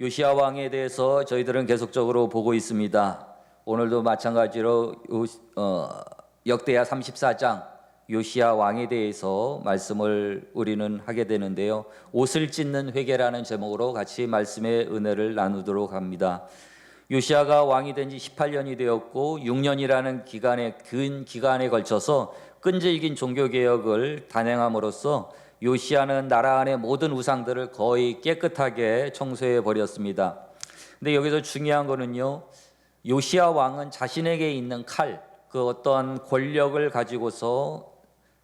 요시아 왕에 대해서 저희들은 계속적으로 보고 있습니다. 오늘도 마찬가지로 요- 어, 역대하 34장 요시아 왕에 대해서 말씀을 우리는 하게 되는데요. 옷을 찢는 회개라는 제목으로 같이 말씀의 은혜를 나누도록 합니다. 요시아가 왕이 된 지 18년이 되었고 6년이라는 기간에 긴 기간에 걸쳐서 끈질긴 종교 개혁을 단행함으로써 요시아는 나라 안의 모든 우상들을 거의 깨끗하게 청소해 버렸습니다. 근데 여기서 중요한 거는요. 요시아 왕은 자신에게 있는 칼, 그 어떠한 권력을 가지고서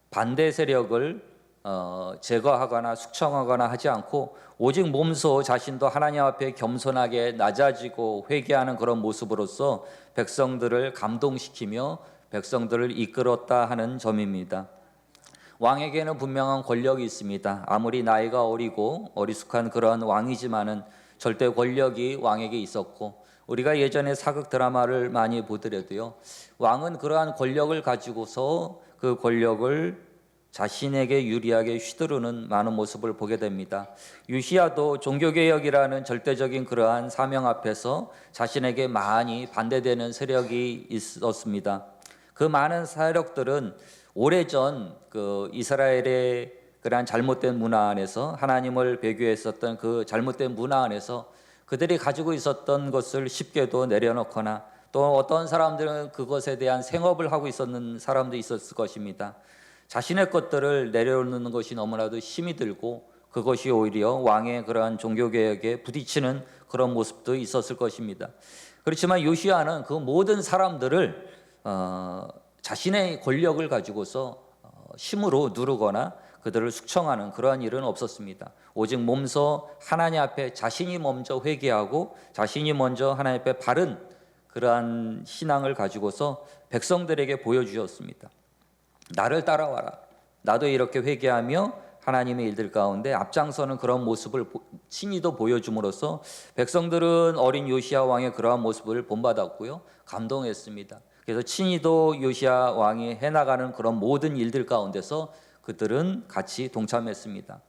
반대 세력을 어, 제거하거나 숙청하거나 하지 않고 오직 몸소 자신도 하나님 앞에 겸손하게 낮아지고 회개하는 그런 모습으로서 백성들을 감동시키며 백성들을 이끌었다 하는 점입니다. 왕에게는 분명한 권력이 있습니다. 아무리 나이가 어리고 어리숙한 그러한 왕이지만은 절대 권력이 왕에게 있었고 우리가 예전에 사극 드라마를 많이 보더라도요. 왕은 그러한 권력을 가지고서 그 권력을 자신에게 유리하게 휘두르는 많은 모습을 보게 됩니다. 유시아도 종교개혁이라는 절대적인 그러한 사명 앞에서 자신에게 많이 반대되는 세력이 있었습니다. 그 많은 세력들은 오래전 그 이스라엘의 그러한 잘못된 문화 안에서 하나님을 배교했었던 그 잘못된 문화 안에서 그들이 가지고 있었던 것을 쉽게도 내려놓거나 또 어떤 사람들은 그것에 대한 생업을 하고 있었는 사람도 있었을 것입니다. 자신의 것들을 내려놓는 것이 너무나도 힘이 들고 그것이 오히려 왕의 그러한 종교개혁에 부딪히는 그런 모습도 있었을 것입니다. 그렇지만 요시아는 그 모든 사람들을 어, 자신의 권력을 가지고서 어, 힘으로 누르거나 그들을 숙청하는 그러한 일은 없었습니다. 오직 몸소 하나님 앞에 자신이 먼저 회개하고 자신이 먼저 하나님 앞에 바른 그러한 신앙을 가지고서 백성들에게 보여주었습니다. 나를 따라와라. 나도 이렇게 회개하며 하나님의 일들 가운데 앞장서는 그런 모습을 보- 친히도 보여줌으로써 백성들은 어린 요시아 왕의 그러한 모습을 본받았고요. 감동했습니다. 그래서 친히도 요시아 왕이 해나가는 그런 모든 일들 가운데서 그들은 같이 동참했습니다.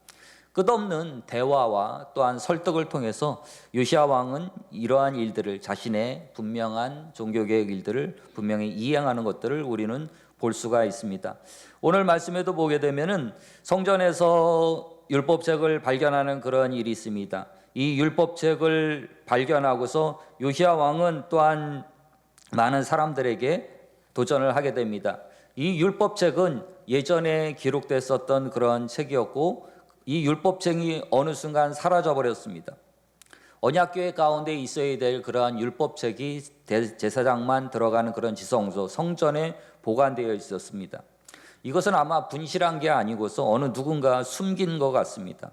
끝없는 대화와 또한 설득을 통해서 요시아 왕은 이러한 일들을 자신의 분명한 종교 개혁 일들을 분명히 이행하는 것들을 우리는 볼 수가 있습니다. 오늘 말씀에도 보게 되면은 성전에서 율법책을 발견하는 그런 일이 있습니다. 이 율법책을 발견하고서 요시아 왕은 또한 많은 사람들에게 도전을 하게 됩니다. 이 율법책은 예전에 기록됐었던 그런 책이었고 이 율법책이 어느 순간 사라져 버렸습니다. 언약교회 가운데 있어야 될 그러한 율법책이 대- 제사장만 들어가는 그런 지성소 성전에 보관되어 있었습니다. 이것은 아마 분실한 게 아니고서 어느 누군가 숨긴 것 같습니다.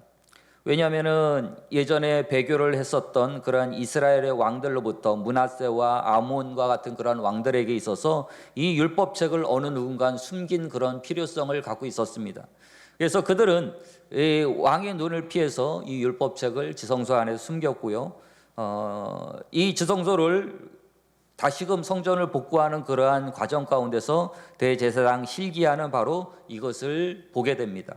왜냐하면은 예전에 배교를 했었던 그러한 이스라엘의 왕들로부터 문하세와 아몬과 같은 그런 왕들에게 있어서 이 율법책을 어느 누군가 숨긴 그런 필요성을 갖고 있었습니다. 그래서 그들은 이 왕의 눈을 피해서 이 율법책을 지성소 안에 숨겼고요. 어, 이 지성소를 다시금 성전을 복구하는 그러한 과정 가운데서 대제사장 실기야는 바로 이것을 보게 됩니다.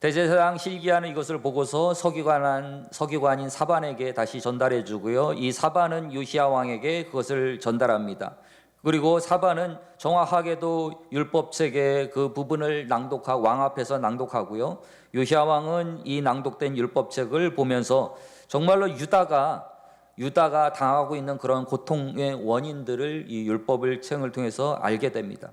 대제사장 실기야는 이것을 보고서 서기관한 서기관인 사반에게 다시 전달해 주고요. 이 사반은 요시아 왕에게 그것을 전달합니다. 그리고 사반은 정확하게도 율법 책의 그 부분을 낭독하고 왕 앞에서 낭독하고요. 요시아 왕은 이 낭독된 율법 책을 보면서 정말로 유다가 유다가 당하고 있는 그런 고통의 원인들을 이 율법을 책을 통해서 알게 됩니다.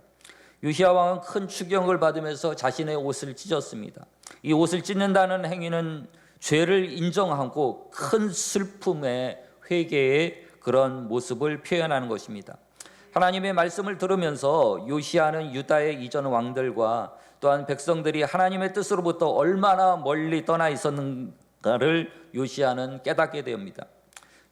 요시아 왕은 큰 추경을 받으면서 자신의 옷을 찢었습니다. 이 옷을 찢는다는 행위는 죄를 인정하고 큰 슬픔의 회개의 그런 모습을 표현하는 것입니다. 하나님의 말씀을 들으면서 요시아는 유다의 이전 왕들과 또한 백성들이 하나님의 뜻으로부터 얼마나 멀리 떠나 있었는가를 요시아는 깨닫게 됩니다.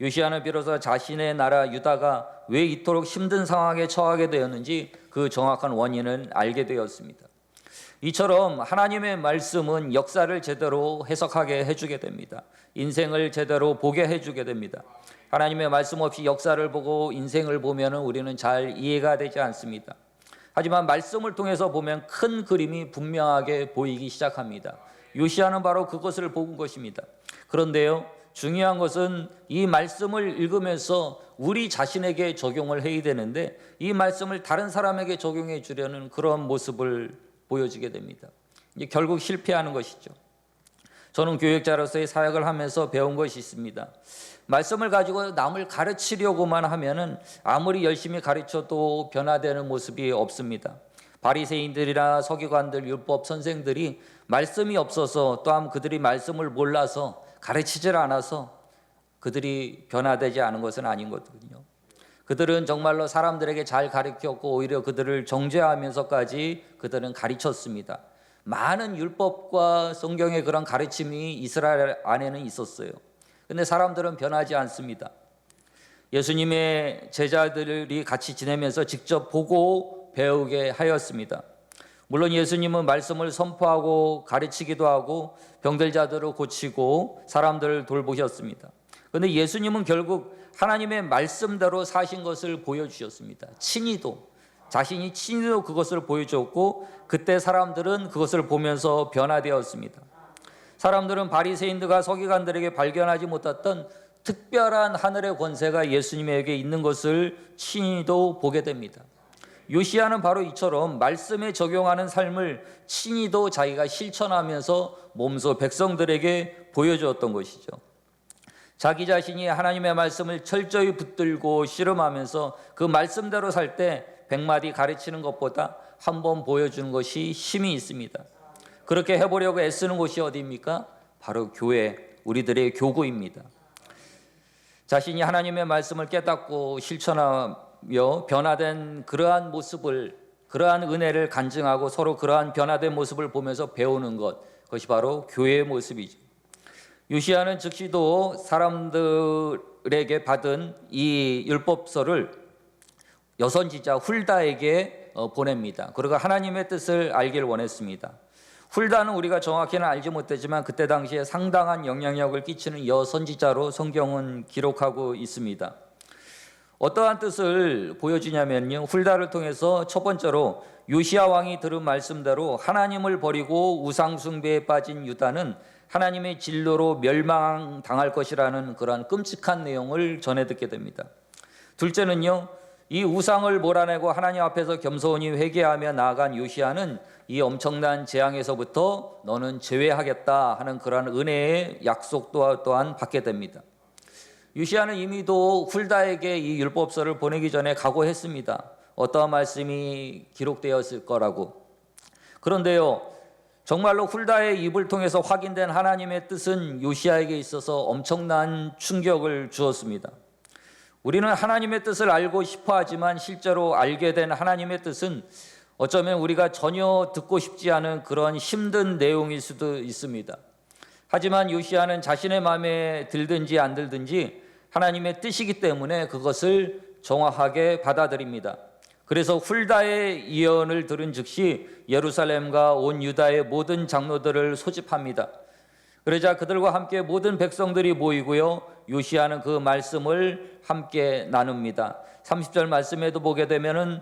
요시아는 비로소 자신의 나라 유다가 왜 이토록 힘든 상황에 처하게 되었는지 그 정확한 원인을 알게 되었습니다. 이처럼 하나님의 말씀은 역사를 제대로 해석하게 해주게 됩니다. 인생을 제대로 보게 해주게 됩니다. 하나님의 말씀 없이 역사를 보고 인생을 보면 우리는 잘 이해가 되지 않습니다. 하지만 말씀을 통해서 보면 큰 그림이 분명하게 보이기 시작합니다. 요시아는 바로 그것을 본 것입니다. 그런데요, 중요한 것은 이 말씀을 읽으면서 우리 자신에게 적용을 해야 되는데 이 말씀을 다른 사람에게 적용해 주려는 그런 모습을 보여지게 됩니다. 결국 실패하는 것이죠. 저는 교육자로서의 사역을 하면서 배운 것이 있습니다. 말씀을 가지고 남을 가르치려고만 하면은 아무리 열심히 가르쳐도 변화되는 모습이 없습니다. 바리새인들이나 서기관들, 율법 선생들이 말씀이 없어서 또한 그들이 말씀을 몰라서 가르치질 않아서 그들이 변화되지 않은 것은 아닌 거거든요. 그들은 정말로 사람들에게 잘 가르쳤고 오히려 그들을 정죄하면서까지 그들은 가르쳤습니다. 많은 율법과 성경의 그런 가르침이 이스라엘 안에는 있었어요. 근데 사람들은 변하지 않습니다. 예수님의 제자들이 같이 지내면서 직접 보고 배우게 하였습니다. 물론 예수님은 말씀을 선포하고 가르치기도 하고 병들 자들을 고치고 사람들을 돌보셨습니다. 그런데 예수님은 결국 하나님의 말씀대로 사신 것을 보여주셨습니다. 친히도 자신이 친히도 그것을 보여줬고 그때 사람들은 그것을 보면서 변화되었습니다. 사람들은 바리새인들과 서기관들에게 발견하지 못했던 특별한 하늘의 권세가 예수님에게 있는 것을 친히도 보게 됩니다. 요시아는 바로 이처럼 말씀에 적용하는 삶을 친히도 자기가 실천하면서 몸소 백성들에게 보여주었던 것이죠. 자기 자신이 하나님의 말씀을 철저히 붙들고 씨름하면서 그 말씀대로 살 때 백마디 가르치는 것보다 한 번 보여주는 것이 힘이 있습니다. 그렇게 해보려고 애쓰는 곳이 어디입니까? 바로 교회, 우리들의 교구입니다. 자신이 하나님의 말씀을 깨닫고 실천하 며 변화된 그러한 모습을, 그러한 은혜를 간증하고 서로 그러한 변화된 모습을 보면서 배우는 것, 그것이 바로 교회의 모습이죠. 요시아는 즉시도 사람들에게 받은 이 율법서를 여선지자 훌다에게 어, 보냅니다. 그리고 하나님의 뜻을 알길 원했습니다. 훌다는 우리가 정확히는 알지 못했지만 그때 당시에 상당한 영향력을 끼치는 여선지자로 성경은 기록하고 있습니다. 어떠한 뜻을 보여주냐면요. 훌다를 통해서 첫 번째로 요시아 왕이 들은 말씀대로 하나님을 버리고 우상 숭배에 빠진 유다는 하나님의 진로로 멸망당할 것이라는 그러한 끔찍한 내용을 전해 듣게 됩니다. 둘째는요. 이 우상을 몰아내고 하나님 앞에서 겸손히 회개하며 나아간 요시아는 이 엄청난 재앙에서부터 너는 제외하겠다 하는 그러한 은혜의 약속 또한 받게 됩니다. 요시아는 이미도 훌다에게 이 율법서를 보내기 전에 각오했습니다. 어떠한 말씀이 기록되었을 거라고. 그런데요, 정말로 훌다의 입을 통해서 확인된 하나님의 뜻은 요시아에게 있어서 엄청난 충격을 주었습니다. 우리는 하나님의 뜻을 알고 싶어 하지만 실제로 알게 된 하나님의 뜻은 어쩌면 우리가 전혀 듣고 싶지 않은 그런 힘든 내용일 수도 있습니다. 하지만 요시아는 자신의 마음에 들든지 안 들든지 하나님의 뜻이기 때문에 그것을 정확하게 받아들입니다. 그래서 훌다의 예언을 들은 즉시 예루살렘과 온 유다의 모든 장로들을 소집합니다. 그러자 그들과 함께 모든 백성들이 모이고요. 요시아는 그 말씀을 함께 나눕니다. 30절 말씀에도 보게 되면은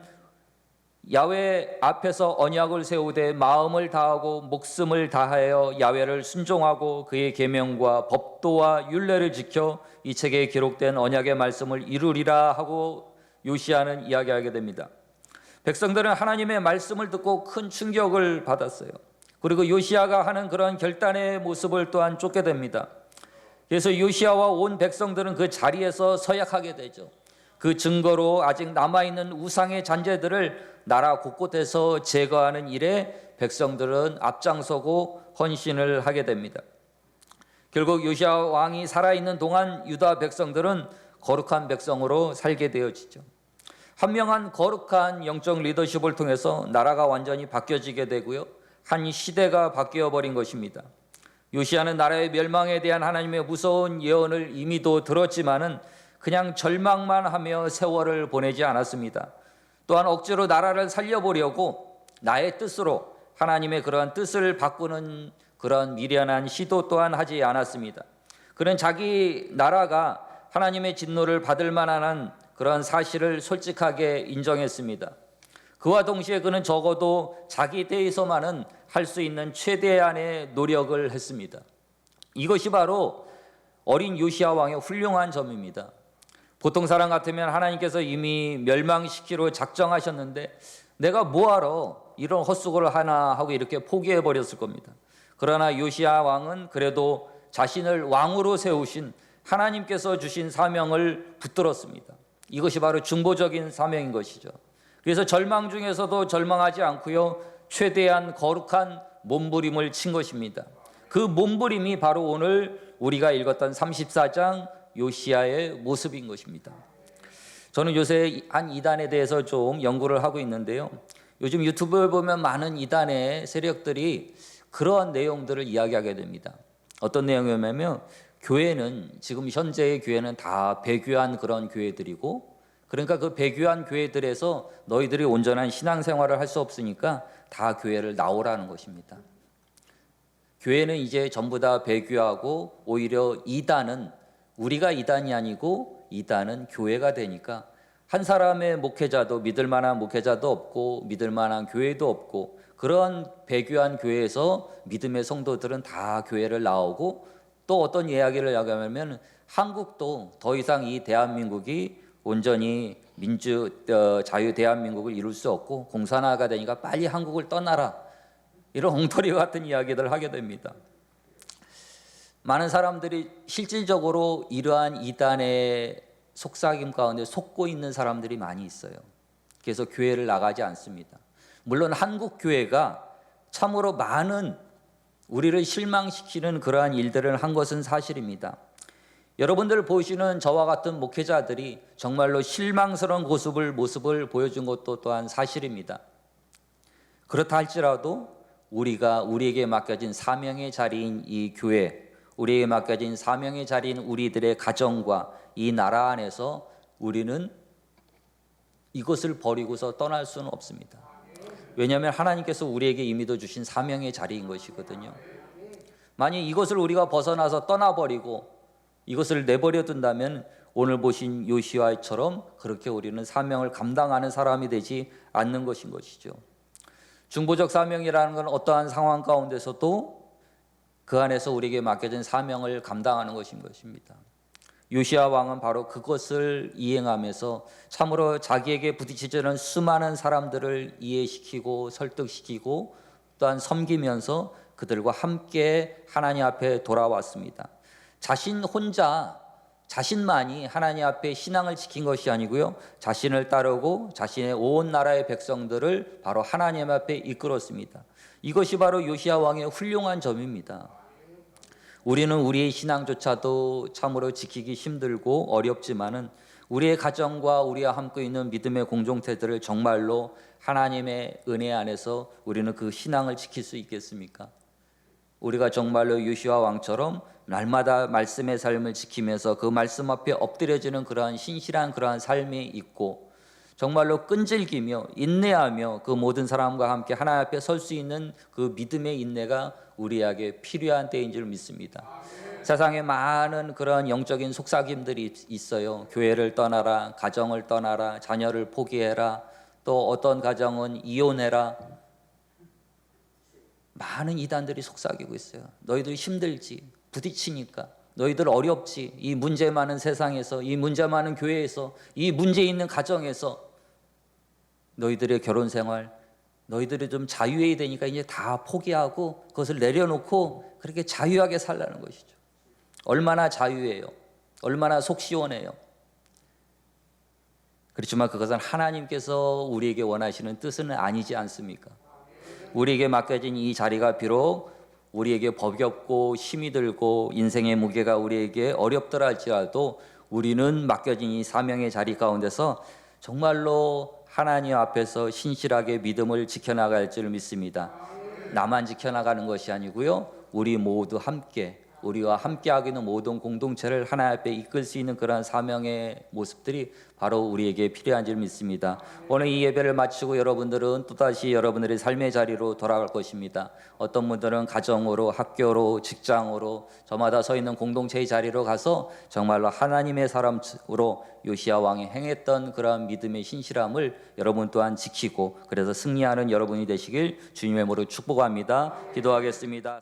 야외 앞에서 언약을 세우되 마음을 다하고 목숨을 다하여 야외를 순종하고 그의 계명과 법도와 율례를 지켜 이 책에 기록된 언약의 말씀을 이루리라 하고 요시아는 이야기하게 됩니다. 백성들은 하나님의 말씀을 듣고 큰 충격을 받았어요. 그리고 요시아가 하는 그런 결단의 모습을 또한 쫓게 됩니다. 그래서 요시아와 온 백성들은 그 자리에서 서약하게 되죠. 그 증거로 아직 남아있는 우상의 잔재들을 나라 곳곳에서 제거하는 일에 백성들은 앞장서고 헌신을 하게 됩니다. 결국 요시아 왕이 살아있는 동안 유다 백성들은 거룩한 백성으로 살게 되어지죠. 한명한 거룩한 영적 리더십을 통해서 나라가 완전히 바뀌어지게 되고요. 한 시대가 바뀌어 버린 것입니다. 요시아는 나라의 멸망에 대한 하나님의 무서운 예언을 이미도 들었지만은 그냥 절망만 하며 세월을 보내지 않았습니다. 또한 억지로 나라를 살려보려고 나의 뜻으로 하나님의 그러한 뜻을 바꾸는 그런 미련한 시도 또한 하지 않았습니다. 그는 자기 나라가 하나님의 진노를 받을 만한 그런 사실을 솔직하게 인정했습니다. 그와 동시에 그는 적어도 자기 대해서만은 할 수 있는 최대한의 노력을 했습니다. 이것이 바로 어린 요시아 왕의 훌륭한 점입니다. 보통 사람 같으면 하나님께서 이미 멸망시키로 작정하셨는데 내가 뭐하러 이런 헛수고를 하나 하고 이렇게 포기해 버렸을 겁니다. 그러나 요시아 왕은 그래도 자신을 왕으로 세우신 하나님께서 주신 사명을 붙들었습니다. 이것이 바로 중보적인 사명인 것이죠. 그래서 절망 중에서도 절망하지 않고요. 최대한 거룩한 몸부림을 친 것입니다. 그 몸부림이 바로 오늘 우리가 읽었던 34장 요시아의 모습인 것입니다. 저는 요새 한 이단에 대해서 좀 연구를 하고 있는데요. 요즘 유튜브에 보면 많은 이단의 세력들이 그러한 내용들을 이야기하게 됩니다. 어떤 내용이냐면 교회는 지금 현재의 교회는 다 배교한 그런 교회들이고 그러니까 그 배교한 교회들에서 너희들이 온전한 신앙생활을 할 수 없으니까 다 교회를 나오라는 것입니다. 교회는 이제 전부 다 배교하고 오히려 이단은 우리가 이단이 아니고 이단은 교회가 되니까 한 사람의 목회자도 믿을 만한 목회자도 없고 믿을 만한 교회도 없고 그런 배교한 교회에서 믿음의 성도들은 다 교회를 나오고 또 어떤 이야기를 하냐면 한국도 더 이상 이 대한민국이 온전히 민주 어, 자유 대한민국을 이룰 수 없고 공산화가 되니까 빨리 한국을 떠나라 이런 엉터리 같은 이야기들을 하게 됩니다. 많은 사람들이 실질적으로 이러한 이단의 속삭임 가운데 속고 있는 사람들이 많이 있어요. 그래서 교회를 나가지 않습니다. 물론 한국 교회가 참으로 많은 우리를 실망시키는 그러한 일들을 한 것은 사실입니다. 여러분들 보시는 저와 같은 목회자들이 정말로 실망스러운 모습을 모습을 보여준 것도 또한 사실입니다. 그렇다 할지라도 우리가 우리에게 맡겨진 사명의 자리인 이 교회, 우리에게 맡겨진 사명의 자리인 우리들의 가정과 이 나라 안에서 우리는 이것을 버리고서 떠날 수는 없습니다. 왜냐하면 하나님께서 우리에게 이미도 주신 사명의 자리인 것이거든요. 만약 이것을 우리가 벗어나서 떠나버리고 이것을 내버려 둔다면 오늘 보신 요시와처럼 그렇게 우리는 사명을 감당하는 사람이 되지 않는 것인 것이죠. 중보적 사명이라는 건 어떠한 상황 가운데서도 그 안에서 우리에게 맡겨진 사명을 감당하는 것인 것입니다. 요시아 왕은 바로 그것을 이행하면서 참으로 자기에게 부딪히는 수많은 사람들을 이해시키고 설득시키고 또한 섬기면서 그들과 함께 하나님 앞에 돌아왔습니다. 자신 혼자 자신만이 하나님 앞에 신앙을 지킨 것이 아니고요. 자신을 따르고 자신의 온 나라의 백성들을 바로 하나님 앞에 이끌었습니다. 이것이 바로 요시아 왕의 훌륭한 점입니다. 우리는 우리의 신앙조차도 참으로 지키기 힘들고 어렵지만은 우리의 가정과 우리와 함께 있는 믿음의 공동체들을 정말로 하나님의 은혜 안에서 우리는 그 신앙을 지킬 수 있겠습니까? 우리가 정말로 요시아 왕처럼 날마다 말씀의 삶을 지키면서 그 말씀 앞에 엎드려지는 그러한 신실한 그러한 삶이 있고 정말로 끈질기며 인내하며 그 모든 사람과 함께 하나님 앞에 설 수 있는 그 믿음의 인내가 우리에게 필요한 때인 줄 믿습니다. 세상에 많은 그런 영적인 속삭임들이 있어요. 교회를 떠나라, 가정을 떠나라, 자녀를 포기해라, 또 어떤 가정은 이혼해라. 많은 이단들이 속삭이고 있어요. 너희들 힘들지, 부딪히니까. 너희들 어렵지. 이 문제 많은 세상에서, 이 문제 많은 교회에서, 이 문제 있는 가정에서 너희들의 결혼 생활, 너희들이 좀 자유해야 되니까 이제 다 포기하고 그것을 내려놓고 그렇게 자유하게 살라는 것이죠. 얼마나 자유해요. 얼마나 속 시원해요. 그렇지만 그것은 하나님께서 우리에게 원하시는 뜻은 아니지 않습니까? 우리에게 맡겨진 이 자리가 비록 우리에게 버겁고 힘이 들고 인생의 무게가 우리에게 어렵더라 할지라도 우리는 맡겨진 이 사명의 자리 가운데서 정말로 하나님 앞에서 신실하게 믿음을 지켜나갈 줄 믿습니다. 나만 지켜나가는 것이 아니고요. 우리 모두 함께 우리와 함께하고 있는 모든 공동체를 하나님 앞에 이끌 수 있는 그러한 사명의 모습들이 바로 우리에게 필요한 줄 믿습니다. 오늘 이 예배를 마치고 여러분들은 또다시 여러분들의 삶의 자리로 돌아갈 것입니다. 어떤 분들은 가정으로, 학교로, 직장으로 저마다 서 있는 공동체의 자리로 가서 정말로 하나님의 사람으로 요시아 왕이 행했던 그러한 믿음의 신실함을 여러분 또한 지키고 그래서 승리하는 여러분이 되시길 주님의 모로 축복합니다. 기도하겠습니다.